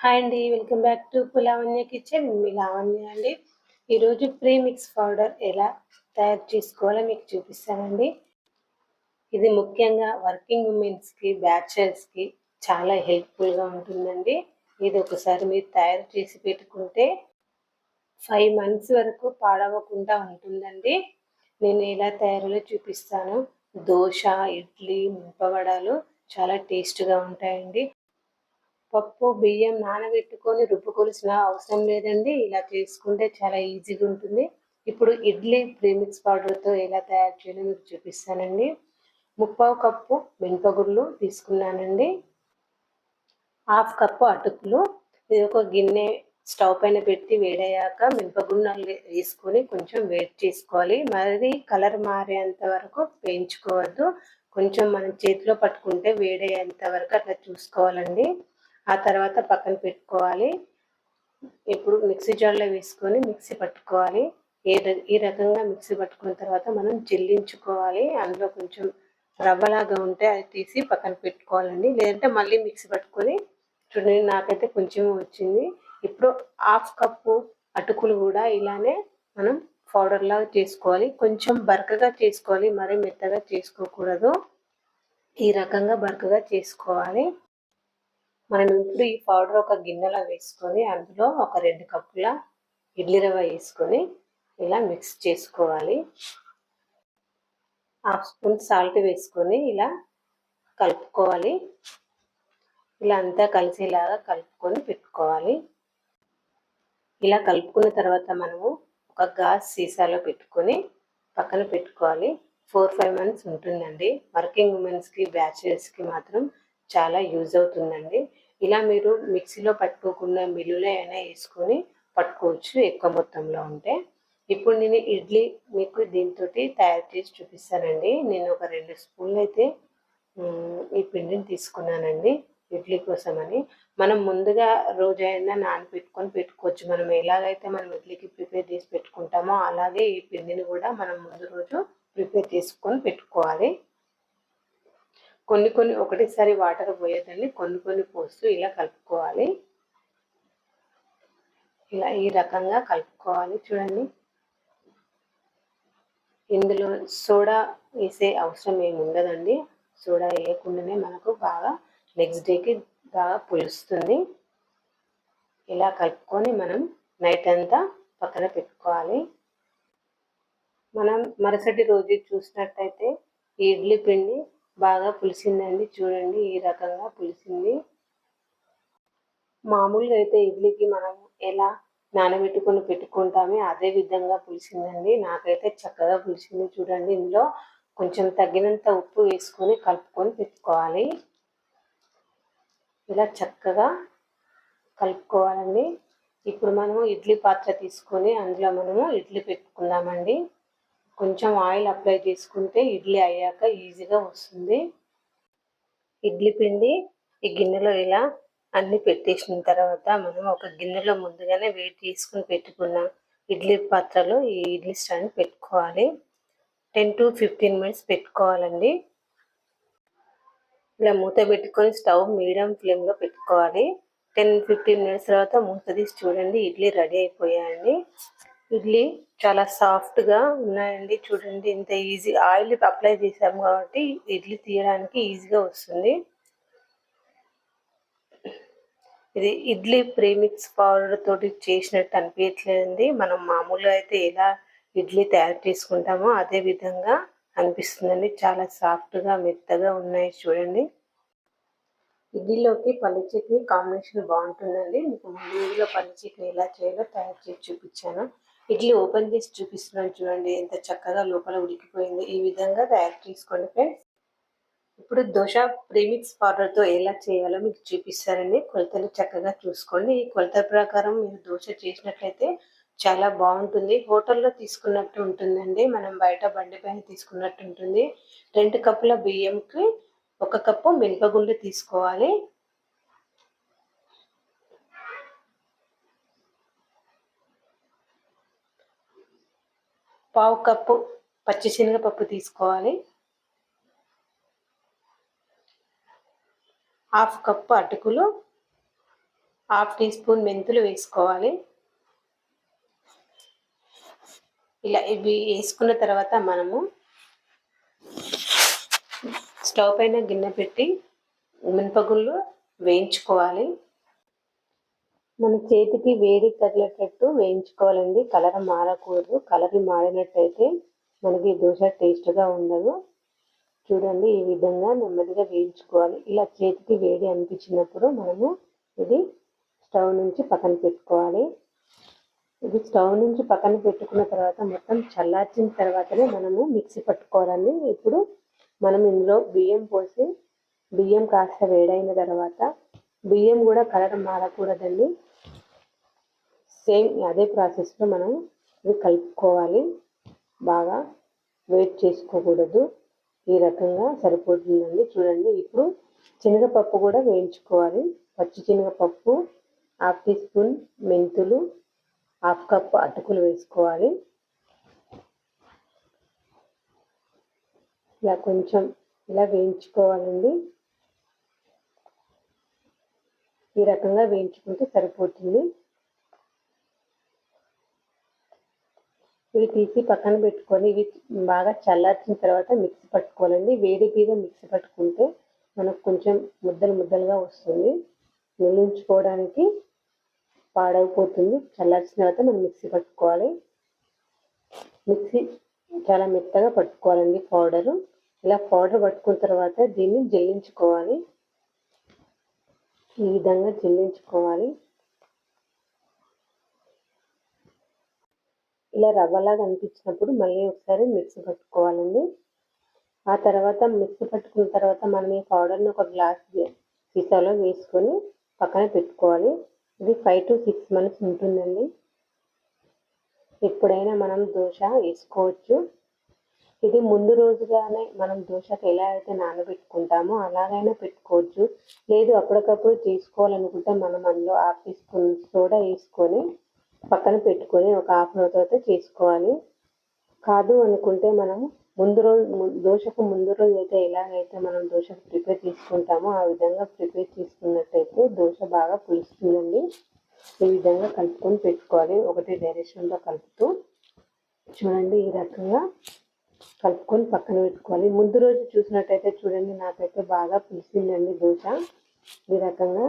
Hi అండి welcome back to పులావన్య kitchen మీ లావణ్య అండి. ఈరోజు ప్రీ మిక్స్ పౌడర్ ఎలా తయారు చేసుకోవాలో మీకు చూపిస్తానండి. ఇది ముఖ్యంగా వర్కింగ్ ఉమెన్స్కి బ్యాచులర్స్కి చాలా హెల్ప్ఫుల్గా ఉంటుందండి. ఇది ఒకసారి మీరు తయారు చేసి పెట్టుకుంటే ఫైవ్ మంత్స్ వరకు పాడవకుండా ఉంటుందండి. నేను ఎలా తయారులో చూపిస్తాను. దోశ ఇడ్లీ మిరపవడాలు చాలా టేస్ట్గా ఉంటాయండి. పప్పు బియ్యం నానబెట్టుకొని రుబ్బుకోవాల్సిన అవసరం లేదండి. ఇలా చేసుకుంటే చాలా ఈజీగా ఉంటుంది. ఇప్పుడు ఇడ్లీ ప్రీమిక్స్ పౌడర్తో ఎలా తయారు చేయాలో మీకు చూపిస్తానండి. ముప్పావు కప్పు మినపగుళ్ళు తీసుకున్నానండి. హాఫ్ కప్పు అటుకులు. ఇది ఒక గిన్నె స్టవ్ పైన పెట్టి వేడయ్యాక మినపగుండాలు వేసుకొని కొంచెం వేడి చేసుకోవాలి. మరి కలర్ మారేంత వరకు వేయించుకోవద్దు. కొంచెం మనం చేతిలో పట్టుకుంటే వేడయ్యేంత వరకు అట్లా చూసుకోవాలండి. ఆ తర్వాత పక్కన పెట్టుకోవాలి. ఇప్పుడు మిక్సీ జార్లో వేసుకొని మిక్సీ పట్టుకోవాలి. ఏ ఈ రకంగా మిక్సీ పట్టుకున్న తర్వాత మనం జిల్లించుకోవాలి. అందులో కొంచెం రవ్వలాగా ఉంటే అది తీసి పక్కన పెట్టుకోవాలండి. లేదంటే మళ్ళీ మిక్సీ పట్టుకొని చూడండి నాకైతే కొంచెం వచ్చింది. ఇప్పుడు హాఫ్ కప్పు అటుకులు కూడా ఇలానే మనం పౌడర్ లాగా చేసుకోవాలి. కొంచెం బరకగా చేసుకోవాలి. మరి మెత్తగా చేసుకోకూడదు. ఈ రకంగా బరకగా చేసుకోవాలి. మనం ఇప్పుడు ఈ పౌడర్ ఒక గిన్నెలో వేసుకొని అందులో ఒక రెండు కప్పుల ఇడ్లీ రవ్వ వేసుకొని ఇలా మిక్స్ చేసుకోవాలి. హాఫ్ స్పూన్ సాల్ట్ వేసుకొని ఇలా కలుపుకోవాలి. ఇలా అంతా కలిసేలాగా కలుపుకొని పెట్టుకోవాలి. ఇలా కలుపుకున్న తర్వాత మనము ఒక గాజ్ సీసాలో పెట్టుకొని పక్కన పెట్టుకోవాలి. ఫోర్ ఫైవ్ మంత్స్ ఉంటుందండి. వర్కింగ్ ఉమెన్స్కి బ్యాచిలర్స్కి మాత్రం చాలా యూజ్ అవుతుందండి. ఇలా మీరు మిక్సీలో పట్టుకోకుండా మిల్లులో అయినా వేసుకొని పట్టుకోవచ్చు ఎక్కువ మొత్తంలో ఉంటే. ఇప్పుడు నేను ఇడ్లీ మీకు దీంతో తయారు చేసి చూపిస్తానండి. నేను ఒక రెండు స్పూన్లు అయితే ఈ పిండిని తీసుకున్నానండి ఇడ్లీ కోసం అని మనం ముందుగా రోజైనా నానబెట్టుకొని పెట్టుకోవచ్చు. మనం ఎలాగైతే మనం ఇడ్లీకి ప్రిపేర్ చేసి పెట్టుకుంటామో అలాగే ఈ పిండిని కూడా మనం ముందు రోజు ప్రిపేర్ చేసుకొని పెట్టుకోవాలి. కొన్ని కొన్ని ఒకటేసారి వాటర్ పోయేదండి కొన్ని కొన్ని పోస్తూ ఇలా కలుపుకోవాలి. ఇలా ఈ రకంగా కలుపుకోవాలి చూడండి. ఇందులో సోడా వేసే అవసరం ఏమి ఉండదండి. సోడా వేయకుండానే మనకు బాగా నెక్స్ట్ డేకి బాగా పులుస్తుంది. ఇలా కలుపుకొని మనం నైట్ అంతా పక్కన పెట్టుకోవాలి. మనం మరుసటి రోజు చూసినట్టయితే ఈ ఇడ్లీ పిండి బాగా పులిసిందండి. చూడండి ఈ రకంగా పులిసింది. మామూలుగా అయితే ఇడ్లీకి మనం ఎలా నానబెట్టుకొని పెట్టుకుంటామే అదే విధంగా పులిసిందండి. నాకైతే చక్కగా పులిసింది చూడండి. ఇందులో కొంచెం తగినంత ఉప్పు వేసుకొని కలుపుకొని పెట్టుకోవాలి. ఇలా చక్కగా కలుపుకోవాలండి. ఇప్పుడు మనము ఇడ్లీ పాత్ర తీసుకొని అందులో మనము ఇడ్లీ పెట్టుకుందామండి. కొంచెం ఆయిల్ అప్లై చేసుకుంటే ఇడ్లీ అయ్యాక ఈజీగా వస్తుంది. ఇడ్లీ పిండి ఈ గిన్నెలో ఇలా అన్నీ పెట్టేసిన తర్వాత మనం ఒక గిన్నెలో ముందుగానే వేడి చేసుకుని పెట్టుకున్న ఇడ్లీ పాత్రలో ఈ ఇడ్లీ స్టాండ్ పెట్టుకోవాలి. టెన్ టు ఫిఫ్టీన్ మినిట్స్ పెట్టుకోవాలండి. ఇలా మూత పెట్టుకొని స్టవ్ మీడియం ఫ్లేమ్లో పెట్టుకోవాలి. టెన్ ఫిఫ్టీన్ మినిట్స్ తర్వాత మూత తీసి చూడండి ఇడ్లీ రెడీ అయిపోయాయండి. ఇడ్లీ చాలా సాఫ్ట్గా ఉన్నాయండి. చూడండి ఇంత ఈజీ ఆయిల్ అప్లై చేసాము కాబట్టి ఇడ్లీ తీయడానికి ఈజీగా వస్తుంది. ఇది ఇడ్లీ ప్రీమిక్స్ పౌడర్ తోటి చేసినట్టు అనిపించలేదండి మనం మామూలుగా అయితే ఎలా ఇడ్లీ తయారు చేసుకుంటామో అదే విధంగా అనిపిస్తుందండి. చాలా సాఫ్ట్గా మెత్తగా ఉన్నాయి చూడండి. ఇడ్లీలోకి పల్లి చట్నీ కాంబినేషన్ బాగుంటుందండి. మీకు ముందులో పల్లి చట్నీ ఎలా చేయాలో తయారు చేసి చూపించాను. ఇడ్లీ ఓపెన్ చేసి చూపిస్తున్నాను చూడండి ఎంత చక్కగా లోపల ఉడికిపోయింది. ఈ విధంగా తయారు చేసుకోండి ఫ్రెండ్స్. ఇప్పుడు దోశ ప్రీమిక్స్ పౌడర్తో ఎలా చేయాలో మీకు చూపిస్తారండి కొలతలు చక్కగా చూసుకోండి. ఈ కొలత ప్రకారం మీరు దోశ చేసినట్లయితే చాలా బాగుంటుంది. హోటల్లో తీసుకున్నట్టు ఉంటుందండి. మనం బయట బండి పైన తీసుకున్నట్టు ఉంటుంది. రెండు కప్పుల బియ్యంకి ఒక కప్పు మినపగుండు తీసుకోవాలి. పావు కప్పు పచ్చిశనగపప్పు తీసుకోవాలి. హాఫ్ కప్పు అటుకులు హాఫ్ టీ స్పూన్ మెంతులు వేసుకోవాలి. ఇలా ఇవి వేసుకున్న తర్వాత మనము స్టవ్ పైన గిన్నె పెట్టి మినపగుళ్ళు వేయించుకోవాలి. మన చేతికి వేడి తగిలేటట్టు వేయించుకోవాలండి. కలర్ మారకూడదు. కలర్ మారినట్టయితే మనకి దోశ టేస్ట్గా ఉండదు. చూడండి ఈ విధంగా నెమ్మదిగా వేయించుకోవాలి. ఇలా చేతికి వేడి అనిపించినప్పుడు మనము ఇది స్టవ్ నుంచి పక్కన పెట్టుకోవాలి. ఇది స్టవ్ నుంచి పక్కన పెట్టుకున్న తర్వాత మొత్తం చల్లార్చిన తర్వాతనే మనము మిక్సీ పట్టుకోవాలండి. ఇప్పుడు మనం ఇందులో బియ్యం పోసి బియ్యం కాస్త వేడైన తర్వాత బియ్యం కూడా కలర్ మారకూడదండి. సేమ్ అదే ప్రాసెస్లో మనం ఇవి కలుపుకోవాలి. బాగా వెయిట్ చేసుకోకూడదు. ఈ రకంగా సరిపోతుందండి. చూడండి ఇప్పుడు శనగపప్పు కూడా వేయించుకోవాలి. పచ్చి శనగపప్పు హాఫ్ టీ స్పూన్ మెంతులు హాఫ్ కప్ అటుకులు వేసుకోవాలి. ఇలా కొంచెం ఇలా వేయించుకోవాలండి. ఈ రకంగా వేయించుకుంటే సరిపోతుంది. ఇవి తీసి పక్కన పెట్టుకొని ఇవి బాగా చల్లార్చిన తర్వాత మిక్సీ పట్టుకోవాలండి. వేడి మీద మిక్సీ పట్టుకుంటే మనకు కొంచెం ముద్దలు ముద్దలుగా వస్తుంది. నిల్లుంచుకోవడానికి పాడైపోతుంది చల్లార్చిన తర్వాత మనం మిక్సీ పట్టుకోవాలి. మిక్సీ చాలా మెత్తగా పట్టుకోవాలండి పౌడరు. ఇలా పౌడర్ పట్టుకున్న తర్వాత దీన్ని జల్లించుకోవాలి. ఈ విధంగా జల్లించుకోవాలి. ఇలా రవ్వలాగా అనిపించినప్పుడు మళ్ళీ ఒకసారి మిక్సీ పట్టుకోవాలండి. ఆ తర్వాత మిక్సీ పట్టుకున్న తర్వాత మనం ఈ పౌడర్ని ఒక గ్లాస్ సీసాలో వేసుకొని పక్కన పెట్టుకోవాలి. ఇది ఫైవ్ టు సిక్స్ మంత్స్ ఉంటుందండి. ఎప్పుడైనా మనం దోశ వేసుకోవచ్చు. ఇది ముందు రోజుగానే మనం దోశకు ఎలా అయితే నానబెట్టుకుంటామో అలాగైనా పెట్టుకోవచ్చు. లేదు అప్పటికప్పుడు తీసుకోవాలనుకుంటే మనం అందులో హాఫ్ టీ స్పూన్ సోడా వేసుకొని పక్కన పెట్టుకొని ఒక హాఫ్ అన్ అవర్ తర్వాత చేసుకోవాలి. కాదు అనుకుంటే మనం ముందు రోజు దోశకు ముందు రోజు అయితే ఎలాగైతే మనం దోశకు ప్రిపేర్ చేసుకుంటామో ఆ విధంగా ప్రిపేర్ చేసుకున్నట్టయితే దోశ బాగా పులుస్తుందండి. ఈ విధంగా కలుపుకొని పెట్టుకోవాలి. ఒకటి డైరెక్షన్లో కలుపుతూ చూడండి ఈ రకంగా కలుపుకొని పక్కన పెట్టుకోవాలి. ముందు రోజు చూసినట్టయితే చూడండి నాకైతే బాగా పులిసిందండి దోశ. ఈ రకంగా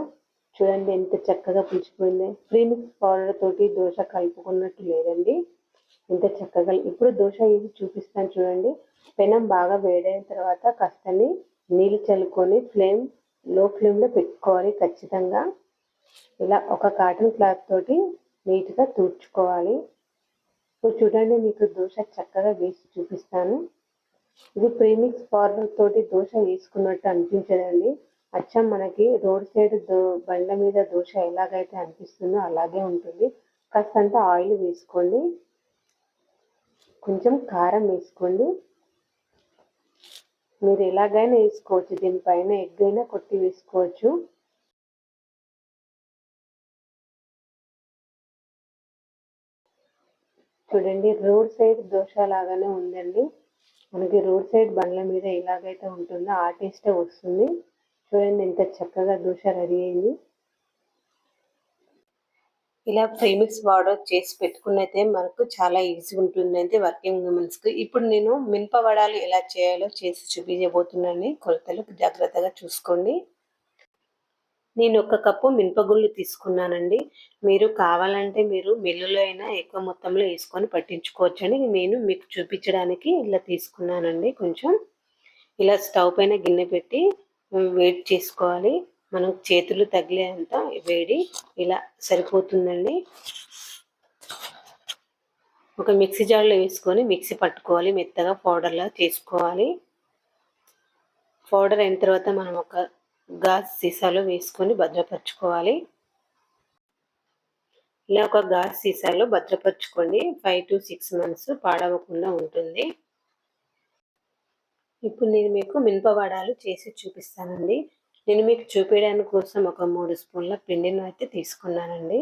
చూడండి ఎంత చక్కగా పులిచిపోయింది ప్రీమిక్స్ పౌడర్ తోటి దోశ కలుపుకున్నట్టు లేదండి. ఎంత చక్కగా ఇప్పుడు దోశ వేసి చూపిస్తాను చూడండి. పెనం బాగా వేడైన తర్వాత కాస్తని నీళ్ళు చల్లుకొని ఫ్లేమ్లో ఫ్లేమ్లో పెట్టుకోవాలి ఖచ్చితంగా. ఇలా ఒక కాటన్ క్లాత్ తోటి నీట్గా తుడుచుకోవాలి. ఇప్పుడు చూడండి మీకు దోశ చక్కగా వేసి చూపిస్తాను. ఇది ప్రీమిక్స్ పౌడర్ తోటి దోశ వేసుకున్నట్టు అనిపించదండి. అచ్చం మనకి రోడ్ సైడ్ దో బండ్ల మీద దోశ ఎలాగైతే అనిపిస్తుందో అలాగే ఉంటుంది. కాస్తంత ఆయిల్ వేసుకోండి. కొంచెం కారం వేసుకోండి. మీరు ఎలాగైనా వేసుకోవచ్చు. దీనిపైన ఎగ్ అయినా కొట్టి వేసుకోవచ్చు. చూడండి రోడ్ సైడ్ దోశ లాగానే ఉందండి. మనకి రోడ్ సైడ్ బండ్ల మీద ఎలాగైతే ఉంటుందో ఆ టేస్టే వస్తుంది. చూడండి ఎంత చక్కగా దోశ రెడీ అయింది. ఇలా ఫ్రీమిక్స్ బార్డర్ చేసి పెట్టుకున్నైతే మనకు చాలా ఈజీ ఉంటుంది. అయితే వర్కింగ్ ఉమెన్స్కి ఇప్పుడు నేను మినప వడాలు ఎలా చేయాలో చేసి చూపించబోతున్నాను. కొలతలు జాగ్రత్తగా చూసుకోండి. నేను ఒక కప్పు మినపగుళ్ళు తీసుకున్నానండి. మీరు కావాలంటే మీరు మిల్లులో అయినా ఎక్కువ మొత్తంలో వేసుకొని పట్టించుకోవచ్చండి. నేను మీకు చూపించడానికి ఇలా తీసుకున్నానండి కొంచెం. ఇలా స్టవ్ పైన గిన్నె పెట్టి వేడి చేసుకోవాలి. మనం చేతులు తగిలేంత వేడి ఇలా సరిపోతుందండి. ఒక మిక్సీ జార్లో వేసుకొని మిక్సీ పట్టుకోవాలి. మెత్తగా పౌడర్లా చేసుకోవాలి. పౌడర్ అయిన తర్వాత మనం ఒక గాజ్ సీసాలో వేసుకొని భద్రపరచుకోవాలి. ఇలా ఒక గాజ్ సీసాలో భద్రపరచుకోండి. ఫైవ్ టు సిక్స్ మంత్స్ పాడవకుండా ఉంటుంది. ఇప్పుడు నేను మీకు మినపవడాలు చేసి చూపిస్తానండి. నేను మీకు చూపించడానికి కోసం ఒక మూడు స్పూన్ల పిండిని అయితే తీసుకున్నానండి.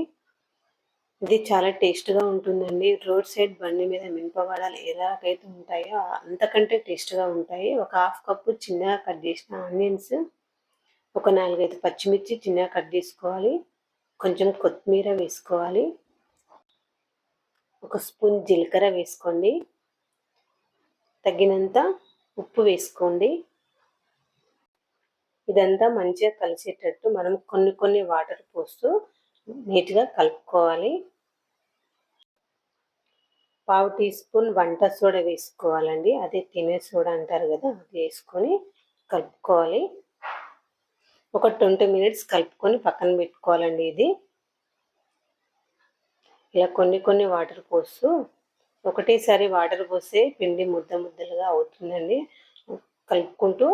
ఇది చాలా టేస్ట్గా ఉంటుందండి. రోడ్ సైడ్ బండి మీద మినపవడాలు ఎలాగైతే ఉంటాయో అంతకంటే టేస్ట్గా ఉంటాయి. ఒక హాఫ్ కప్పు చిన్నగా కట్ చేసిన ఆనియన్స్ ఒక నాలుగైదు పచ్చిమిర్చి చిన్నగా కట్ చేసుకోవాలి. కొంచెం కొత్తిమీర వేసుకోవాలి. ఒక స్పూన్ జీలకర్ర వేసుకోండి. తగినంత ఉప్పు వేసుకోండి. ఇదంతా మంచిగా కలిసేటట్టు మనం కొన్ని కొన్ని వాటర్ పోస్తూ నీట్గా కలుపుకోవాలి. పావు టీ స్పూన్ వంట సోడా వేసుకోవాలండి. అదే తినే సోడా అంటారు కదా అది వేసుకొని కలుపుకోవాలి. ఒక ట్వంటీ మినిట్స్ కలుపుకొని పక్కన పెట్టుకోవాలండి ఇది. ఇలా కొన్ని కొన్ని వాటర్ పోస్తూ ఒకటేసారి వాటర్ పోస్తే పిండి ముద్ద ముద్దలుగా అవుతుందండి. కలుపుకుంటూ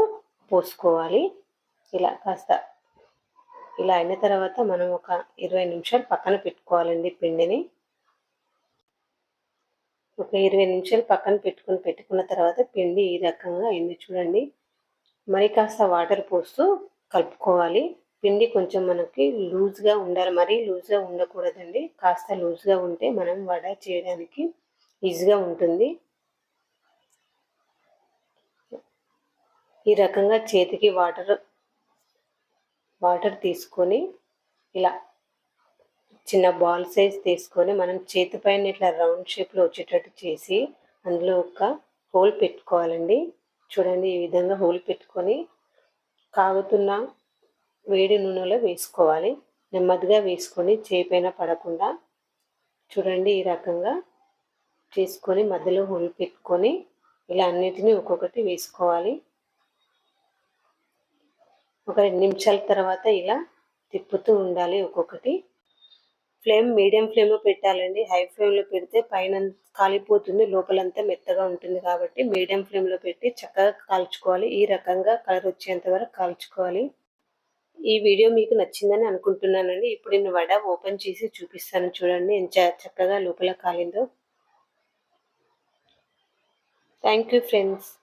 పోసుకోవాలి. ఇలా కాస్త ఇలా అయిన తర్వాత మనం ఒక ఇరవై నిమిషాలు పక్కన పెట్టుకోవాలండి పిండిని. ఒక ఇరవై నిమిషాలు పక్కన పెట్టుకుని పెట్టుకున్న తర్వాత పిండి ఈ రకంగా అయింది చూడండి. మరి కాస్త వాటర్ పోస్తూ కలుపుకోవాలి. పిండి కొంచెం మనకి లూజ్గా ఉండాలి. మరీ లూజ్గా ఉండకూడదండి. కాస్త లూజ్గా ఉంటే మనం వడ చేయడానికి ఈజీగా ఉంటుంది. ఈ రకంగా చేతికి వాటర్ వాటర్ తీసుకొని ఇలా చిన్న బాల్ సైజ్ తీసుకొని మనం చేతి పైన ఇట్లా రౌండ్ షేప్లో వచ్చేటట్టు చేసి అందులో ఒక హోల్ పెట్టుకోవాలండి. చూడండి ఈ విధంగా హోల్ పెట్టుకొని కాగుతున్న వేడి నూనెలో వేసుకోవాలి. నెమ్మదిగా వేసుకొని చేయి పైన పడకుండా చూడండి ఈ రకంగా చేసుకొని మధ్యలో హోల్ పెట్టుకొని ఇలా అన్నిటినీ ఒక్కొక్కటి వేసుకోవాలి. ఒక రెండు నిమిషాల తర్వాత ఇలా తిప్పుతూ ఉండాలి ఒక్కొక్కటి. ఫ్లేమ్ మీడియం ఫ్లేమ్లో పెట్టాలండి. హై ఫ్లేమ్లో పెడితే పైన కాలిపోతుంది లోపలంతా మెత్తగా ఉంటుంది కాబట్టి మీడియం ఫ్లేమ్లో పెట్టి చక్కగా కాల్చుకోవాలి. ఈ రకంగా కలర్ వచ్చేంత వరకు కాల్చుకోవాలి. ఈ వీడియో మీకు నచ్చిందని అనుకుంటున్నానండి. ఇప్పుడు నేను వడ ఓపెన్ చేసి చూపిస్తాను చూడండి. ఎంత చక్కగా లోపల కాలిందో. Thank you friends.